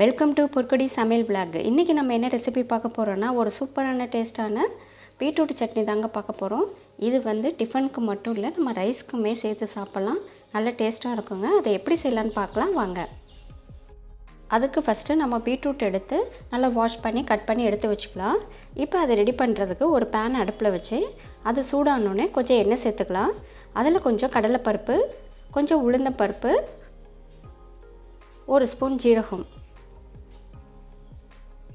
Welcome to பொற்கொடி சமையல் vlog இன்றைக்கி நம்ம என்ன ரெசிபி பார்க்க போகிறோன்னா ஒரு சூப்பரான டேஸ்ட்டான பீட்ரூட் சட்னி தாங்க பார்க்க போகிறோம் இது வந்து டிஃபனுக்கு மட்டும் இல்லை நம்ம ரைஸ்க்குமே சேர்த்து சாப்பிட்லாம். நல்ல டேஸ்ட்டாக இருக்குங்க. அதை எப்படி செய்யலான்னு பார்க்கலாம். வாங்க. அதுக்கு ஃபஸ்ட்டு நம்ம பீட்ரூட் எடுத்து நல்லா வாஷ் பண்ணி கட் பண்ணி எடுத்து வச்சுக்கலாம். இப்போ அதை ரெடி பண்ணுறதுக்கு ஒரு பேன் அடுப்பில் வச்சு அது சூடானோடனே கொஞ்சம் எண்ணெய் சேர்த்துக்கலாம். அதில் கொஞ்சம் கடலைப்பருப்பு கொஞ்சம் உளுந்த பருப்பு ஒரு ஸ்பூன் ஜீரகம்.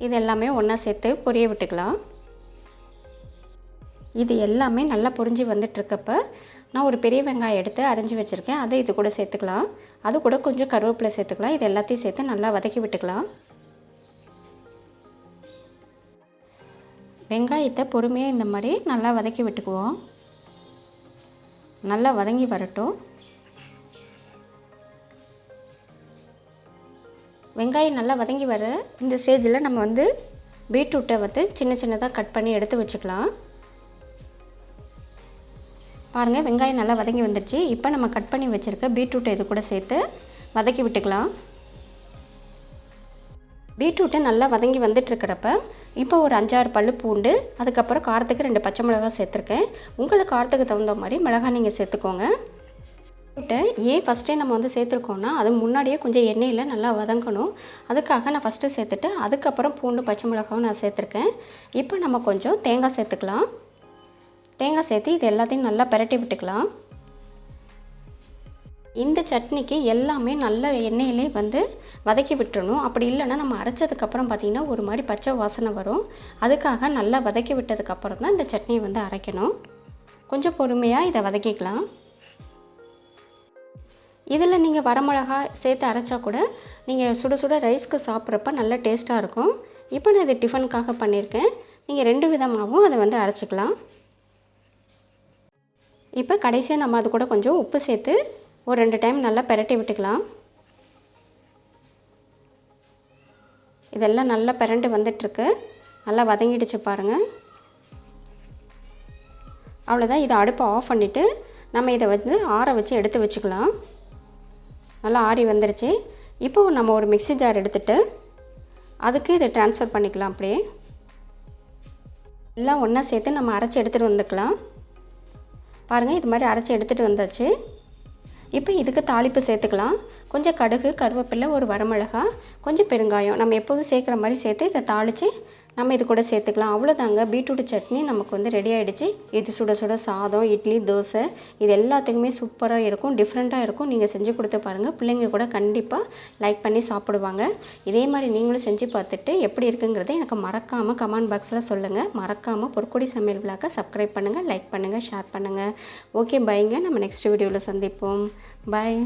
இது எல்லாமே ஒன்றா சேர்த்து பொரிய விட்டுக்கலாம். இது எல்லாமே நல்லா பொரிஞ்சு வந்துட்டுருக்கப்ப நான் ஒரு பெரிய வெங்காயம் எடுத்து அரைஞ்சி வச்சுருக்கேன். அதை இது கூட சேர்த்துக்கலாம். அது கூட கொஞ்சம் கருவேப்பிலை சேர்த்துக்கலாம். இது எல்லாத்தையும் சேர்த்து நல்லா வதக்கி விட்டுக்கலாம். வெங்காயத்தை பொறுமையாக இந்த மாதிரி நல்லா வதக்கி விட்டுக்குவோம். நல்லா வதங்கி வரட்டும். வெங்காயம் நல்லா வதங்கி வர இந்த ஸ்டேஜில் நம்ம வந்து பீட்ரூட்டை வந்து சின்ன சின்னதாக கட் பண்ணி எடுத்து வச்சுக்கலாம். பாருங்கள் வெங்காயம் நல்லா வதங்கி வந்துடுச்சு இப்போ நம்ம கட் பண்ணி வச்சுருக்க பீட்ரூட்டை இது கூட சேர்த்து வதக்கி விட்டுக்கலாம். பீட்ரூட்டை நல்லா வதங்கி வந்துட்டுருக்கிறப்ப இப்போ ஒரு அஞ்சாறு பல்லு பூண்டு அதுக்கப்புறம் காரத்துக்கு ரெண்டு பச்சை மிளகா சேர்த்துருக்கேன். உங்களுக்கு காரத்துக்கு தகுந்த மாதிரி மிளகாய் நீங்கள் சேர்த்துக்கோங்க. ஏன் ஃபஸ்ட்டே நம்ம வந்து சேர்த்துருக்கோன்னா அது முன்னாடியே கொஞ்சம் எண்ணெயில் நல்லா வதங்கணும். அதுக்காக நான் ஃபஸ்ட்டு சேர்த்துட்டு அதுக்கப்புறம் பூண்டு பச்சை மிளகாவும் நான் சேர்த்துருக்கேன். இப்போ நம்ம கொஞ்சம் தேங்காய் சேர்த்துக்கலாம். தேங்காய் சேர்த்து இது எல்லாத்தையும் நல்லா பிரட்டி விட்டுக்கலாம். இந்த சட்னிக்கு எல்லாமே நல்ல எண்ணெயிலே வந்து வதக்கி விட்டுறணும். அப்படி இல்லைன்னா நம்ம அரைச்சதுக்கப்புறம் பார்த்திங்கன்னா ஒரு மாதிரி பச்சை வாசனை வரும். அதுக்காக நல்லா வதக்கி விட்டதுக்கப்புறம் தான் இந்த சட்னியை வந்து அரைக்கணும். கொஞ்சம் பொறுமையாக இதை வதக்கிக்கலாம். இதில் நீங்கள் வரமிளகா சேர்த்து அரைச்சா கூட நீங்கள் சுட சுட ரைஸ்க்கு சாப்பிட்றப்ப நல்ல டேஸ்ட்டாக இருக்கும். இப்போ நான் இது டிஃபனுக்காக பண்ணியிருக்கேன். நீங்கள் ரெண்டு விதமாகவும் அதை வந்து அரைச்சிக்கலாம். இப்போ கடைசியாக நம்ம அது கூட கொஞ்சம் உப்பு சேர்த்து ஒரு ரெண்டு டைம் நல்லா பெரட்டி விட்டுக்கலாம். இதெல்லாம் நல்லா பிரண்டு வந்துட்டுருக்கு. நல்லா வதங்கிடுச்சு பாருங்கள் அவ்வளோதான். இதை அடுப்பை ஆஃப் பண்ணிவிட்டு நம்ம இதை வந்து ஆற வச்சு எடுத்து வச்சுக்கலாம். நல்லா ஆறி வந்துருச்சு. இப்போ நம்ம ஒரு மிக்சி ஜார் எடுத்துகிட்டு அதுக்கு இதை ட்ரான்ஸ்ஃபர் பண்ணிக்கலாம் அப்படியே. எல்லாம் ஒன்றா சேர்த்து நம்ம அரைச்சி எடுத்துகிட்டு வந்துக்கலாம். பாருங்கள் இது மாதிரி அரைச்சி எடுத்துகிட்டு வந்தாச்சு. இப்போ இதுக்கு தாளிப்பு சேர்த்துக்கலாம். கொஞ்சம் கடுகு கருவேப்பிலை ஒரு வரமிளகா கொஞ்சம் பெருங்காயம். நம்ம எப்போதும் சேர்க்குற மாதிரி சேர்த்து இதை தாளித்து நம்ம இது கூட சேர்த்துக்கலாம். அவ்வளோதாங்க பீட்ரூட் சட்னி நமக்கு வந்து ரெடி ஆகிடுச்சு இது சுட சுட சாதம் இட்லி தோசை. இது எல்லாத்துக்குமே சூப்பராக இருக்கும். டிஃப்ரெண்ட்டாக இருக்கும். நீங்கள் செஞ்சு கொடுத்து பாருங்கள் பிள்ளைங்க கூட கண்டிப்பாக லைக் பண்ணி சாப்பிடுவாங்க. இதே மாதிரி நீங்களும் செஞ்சு பார்த்துட்டு எப்படி இருக்குங்கிறத எனக்கு மறக்காமல் கமெண்ட் பாக்ஸில் சொல்லுங்கள் மறக்காமல் பொற்கொடி சமையல் விழாக்க சப்ஸ்கிரைப் பண்ணுங்கள் லைக் பண்ணுங்கள் ஷேர் பண்ணுங்கள் ஓகே பைங்க நம்ம நெக்ஸ்ட் வீடியோவில் சந்திப்போம். பாய்